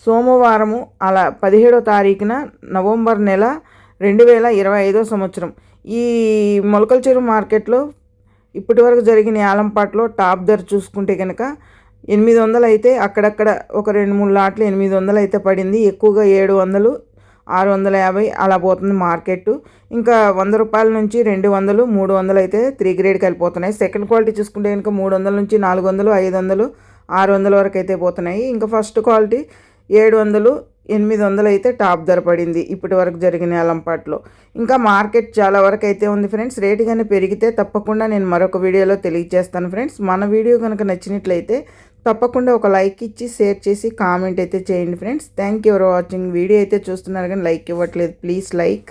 సోమవారము అలా పదిహేడో తారీఖున నవంబర్ నెల రెండు వేల ఇరవై ఐదో సంవత్సరం. ఈ మొలకల చెరువు మార్కెట్లో ఇప్పటి వరకు జరిగిన ఆలంపాట్లో టాప్ ధర చూసుకుంటే కనుక ఎనిమిది వందలు అయితే అక్కడక్కడ ఒక రెండు మూడు లాట్లు ఎనిమిది వందలు అయితే పడింది. ఎక్కువగా ఏడు వందలు ఆరు వందల యాభై అలా పోతుంది మార్కెట్ ఇంకా వంద రూపాయల నుంచి రెండు వందలు మూడు వందలు అయితే త్రీ గ్రేడ్కి వెళ్ళిపోతున్నాయి సెకండ్ క్వాలిటీ చూసుకుంటే కనుక మూడు వందల నుంచి నాలుగు వందలు ఐదు వందలు ఆరు వందల వరకు అయితే పోతున్నాయి. ఇంకా ఫస్ట్ క్వాలిటీ ఏడు వందలు ఎనిమిది వందలు అయితే టాప్ ధర పడింది ఇప్పటి వరకు జరిగిన అలంపాట్లో. ఇంకా మార్కెట్ చాలా వరకు అయితే ఉంది ఫ్రెండ్స్. రేటు కానీ పెరిగితే తప్పకుండా నేను మరొక వీడియోలో తెలియజేస్తాను ఫ్రెండ్స్. మన వీడియో కనుక నచ్చినట్లయితే తప్పకుండా ఒక లైక్ ఇచ్చి షేర్ చేసి కామెంట్ అయితే చేయండి friends. Thank you for watching. Video అయితే చూస్తున్నారు కానీ లైక్ ఇవ్వట్లేదు. Please like.